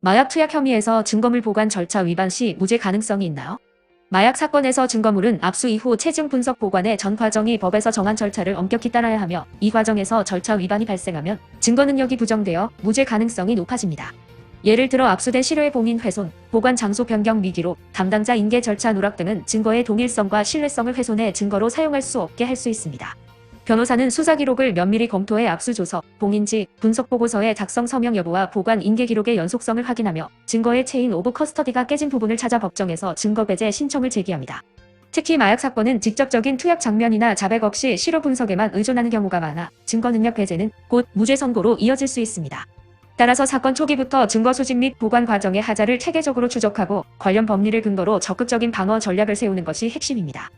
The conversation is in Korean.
마약 투약 혐의에서 증거물 보관 절차 위반 시 무죄 가능성이 있나요? 마약 사건에서 증거물은 압수 이후 체증 분석 보관의 전 과정이 법에서 정한 절차를 엄격히 따라야 하며 이 과정에서 절차 위반이 발생하면 증거 능력이 부정되어 무죄 가능성이 높아집니다. 예를 들어 압수된 시료의 봉인 훼손, 보관 장소 변경 미기록, 담당자 인계 절차 누락 등은 증거의 동일성과 신뢰성을 훼손해 증거로 사용할 수 없게 할 수 있습니다. 변호사는 수사 기록을 면밀히 검토해 압수조서, 봉인지, 분석보고서의 작성 서명 여부와 보관 인계 기록의 연속성을 확인하며 증거의 체인 오브 커스터디가 깨진 부분을 찾아 법정에서 증거 배제 신청을 제기합니다. 특히 마약 사건은 직접적인 투약 장면이나 자백 없이 시료 분석에만 의존하는 경우가 많아 증거 능력 배제는 곧 무죄 선고로 이어질 수 있습니다. 따라서 사건 초기부터 증거 수집 및 보관 과정의 하자를 체계적으로 추적하고 관련 법리를 근거로 적극적인 방어 전략을 세우는 것이 핵심입니다.